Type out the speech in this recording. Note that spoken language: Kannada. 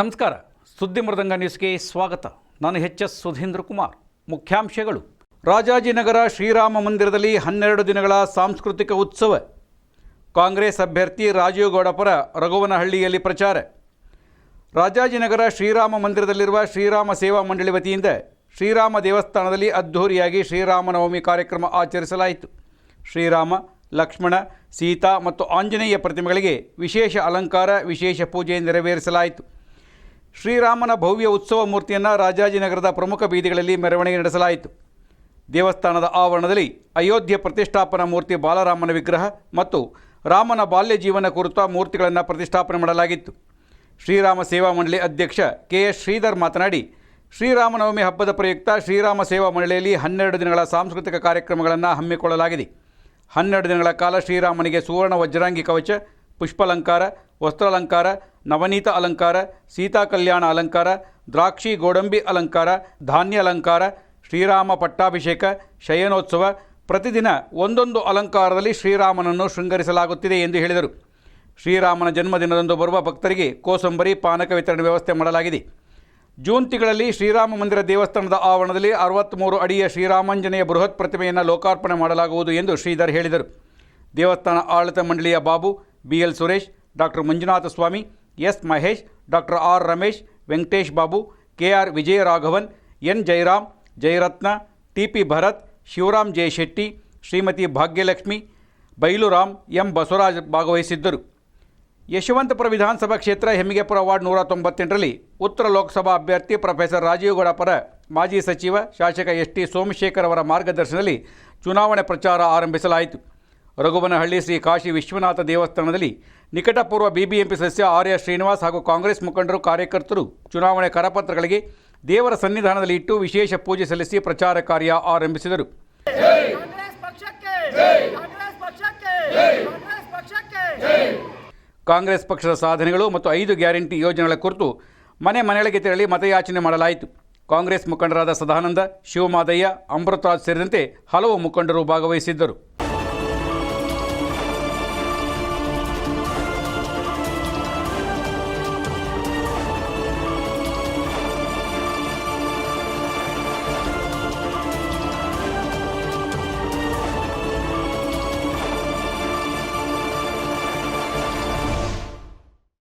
ನಮಸ್ಕಾರ. ಸುದ್ದಿ ಮೃದಂಗ ನ್ಯೂಸ್ಗೆ ಸ್ವಾಗತ. ನಾನು ಎಚ್ ಎಸ್ ಸುಧೀಂದ್ರ ಕುಮಾರ್. ಮುಖ್ಯಾಂಶಗಳು. ರಾಜಾಜಿನಗರ ಶ್ರೀರಾಮ ಮಂದಿರದಲ್ಲಿ ಹನ್ನೆರಡು ದಿನಗಳ ಸಾಂಸ್ಕೃತಿಕ ಉತ್ಸವ. ಕಾಂಗ್ರೆಸ್ ಅಭ್ಯರ್ಥಿ ರಾಜೀವ್ ಪರ ರಘುವನಹಳ್ಳಿಯಲ್ಲಿ ಪ್ರಚಾರ. ರಾಜಾಜಿನಗರ ಶ್ರೀರಾಮ ಮಂದಿರದಲ್ಲಿರುವ ಶ್ರೀರಾಮ ಸೇವಾ ಮಂಡಳಿ ವತಿಯಿಂದ ಶ್ರೀರಾಮ ದೇವಸ್ಥಾನದಲ್ಲಿ ಅದ್ಧೂರಿಯಾಗಿ ಶ್ರೀರಾಮನವಮಿ ಕಾರ್ಯಕ್ರಮ ಆಚರಿಸಲಾಯಿತು. ಶ್ರೀರಾಮ, ಲಕ್ಷ್ಮಣ, ಸೀತಾ ಮತ್ತು ಆಂಜನೇಯ ಪ್ರತಿಮೆಗಳಿಗೆ ವಿಶೇಷ ಅಲಂಕಾರ, ವಿಶೇಷ ಪೂಜೆ ನೆರವೇರಿಸಲಾಯಿತು. ಶ್ರೀರಾಮನ ಭವ್ಯ ಉತ್ಸವ ಮೂರ್ತಿಯನ್ನು ರಾಜಾಜಿನಗರದ ಪ್ರಮುಖ ಬೀದಿಗಳಲ್ಲಿ ಮೆರವಣಿಗೆ ನಡೆಸಲಾಯಿತು. ದೇವಸ್ಥಾನದ ಆವರಣದಲ್ಲಿ ಅಯೋಧ್ಯೆ ಪ್ರತಿಷ್ಠಾಪನಾ ಮೂರ್ತಿ ಬಾಲರಾಮನ ವಿಗ್ರಹ ಮತ್ತು ರಾಮನ ಬಾಲ್ಯ ಜೀವನ ಕುರಿತ ಮೂರ್ತಿಗಳನ್ನು ಪ್ರತಿಷ್ಠಾಪನೆ ಮಾಡಲಾಗಿತ್ತು. ಶ್ರೀರಾಮ ಸೇವಾ ಮಂಡಳಿ ಅಧ್ಯಕ್ಷ ಕೆ ಎಸ್ ಶ್ರೀಧರ್ ಮಾತನಾಡಿ, ಶ್ರೀರಾಮನವಮಿ ಹಬ್ಬದ ಪ್ರಯುಕ್ತ ಶ್ರೀರಾಮ ಸೇವಾ ಮಂಡಳಿಯಲ್ಲಿ ಹನ್ನೆರಡು ದಿನಗಳ ಸಾಂಸ್ಕೃತಿಕ ಕಾರ್ಯಕ್ರಮಗಳನ್ನು ಹಮ್ಮಿಕೊಳ್ಳಲಾಗಿದೆ. ಹನ್ನೆರಡು ದಿನಗಳ ಕಾಲ ಶ್ರೀರಾಮನಿಗೆ ಸುವರ್ಣ ವಜ್ರಾಂಗಿ ಕವಚ ಪುಷ್ಪಾಲಂಕಾರ, ವಸ್ತ್ರಾಲಂಕಾರ, ನವನೀತ ಅಲಂಕಾರ ಸೀತಾ ಕಲ್ಯಾಣ ಅಲಂಕಾರ, ದ್ರಾಕ್ಷಿ ಗೋಡಂಬಿ ಅಲಂಕಾರ, ಧಾನ್ಯ ಅಲಂಕಾರ, ಶ್ರೀರಾಮ ಪಟ್ಟಾಭಿಷೇಕ, ಶಯನೋತ್ಸವ, ಪ್ರತಿದಿನ ಒಂದೊಂದು ಅಲಂಕಾರದಲ್ಲಿ ಶ್ರೀರಾಮನನ್ನು ಶೃಂಗರಿಸಲಾಗುತ್ತಿದೆ ಎಂದು ಹೇಳಿದರು. ಶ್ರೀರಾಮನ ಜನ್ಮದಿನದಂದು ಬರುವ ಭಕ್ತರಿಗೆ ಕೋಸಂಬರಿ, ಪಾನಕ ವಿತರಣೆ ವ್ಯವಸ್ಥೆ ಮಾಡಲಾಗಿದೆ. ಜೂನ್ ತಿಂಗಳಲ್ಲಿ ಶ್ರೀರಾಮ ಮಂದಿರ ದೇವಸ್ಥಾನದ ಆವರಣದಲ್ಲಿ ಅರವತ್ತ್ಮೂರು ಅಡಿಯ ಶ್ರೀರಾಮಾಂಜನೇಯ ಬೃಹತ್ ಪ್ರತಿಮೆಯನ್ನು ಲೋಕಾರ್ಪಣೆ ಮಾಡಲಾಗುವುದು ಎಂದು ಶ್ರೀಧರ್ ಹೇಳಿದರು. ದೇವಸ್ಥಾನ ಆಡಳಿತ ಮಂಡಳಿಯ Babu B L Suresh, doctor Manjunatha Swamy, S Mahesh, doctor R Ramesh, Venkatesh Babu, K R Vijayaraghavan, N Jayaram Jayaratna, T P Bharath, Shivaram Jayashetty, Shrimati Bhagyalakshmi, Bailuram M Basavaraj ಭಾಗವಹಿಸಿದ್ದರು. ಯಶವಂತಪುರ ವಿಧಾನಸಭಾ ಕ್ಷೇತ್ರ ಹೆಮ್ಮಿಗೆಪುರ ವಾರ್ಡ್ ನೂರ ತೊಂಬತ್ತೆಂಟರಲ್ಲಿ ಉತ್ತರ ಲೋಕಸಭಾ ಅಭ್ಯರ್ಥಿ ಪ್ರೊಫೆಸರ್ ರಾಜೀವ್ ಗೌಡ ಪರ ಮಾಜಿ ಸಚಿವ ಶಾಸಕ ಎಸ್ ಟಿ ಸೋಮಶೇಖರ್ ಅವರ ಮಾರ್ಗದರ್ಶನದಲ್ಲಿ ಚುನಾವಣೆ ಪ್ರಚಾರ ಆರಂಭಿಸಲಾಯಿತು. ರಘುವನಹಳ್ಳಿ ಶ್ರೀ ಕಾಶಿ ವಿಶ್ವನಾಥ ದೇವಸ್ಥಾನದಲ್ಲಿ ನಿಕಟಪೂರ್ವ ಬಿಬಿಎಂಪಿ ಸದಸ್ಯ ಆರ್ಯ ಶ್ರೀನಿವಾಸ್ ಹಾಗೂ ಕಾಂಗ್ರೆಸ್ ಮುಖಂಡರು ಕಾರ್ಯಕರ್ತರು ಚುನಾವಣೆ ಕರಪತ್ರಗಳಿಗೆ ದೇವರ ಸನ್ನಿಧಾನದಲ್ಲಿ ಇಟ್ಟು ವಿಶೇಷ ಪೂಜೆ ಸಲ್ಲಿಸಿ ಪ್ರಚಾರ ಕಾರ್ಯ ಆರಂಭಿಸಿದರು. ಕಾಂಗ್ರೆಸ್ ಪಕ್ಷದ ಸಾಧನೆಗಳು ಮತ್ತು ಐದು ಗ್ಯಾರಂಟಿ ಯೋಜನೆಗಳ ಕುರಿತು ಮನೆ ಮನೆಗಳಿಗೆ ತೆರಳಿ ಮತಯಾಚನೆ ಮಾಡಲಾಯಿತು. ಕಾಂಗ್ರೆಸ್ ಮುಖಂಡರಾದ ಸದಾನಂದ ಶಿವಮಾದಯ್ಯ ಅಮೃತರಾಜ್ ಸೇರಿದಂತೆ ಹಲವು ಮುಖಂಡರು ಭಾಗವಹಿಸಿದ್ದರು.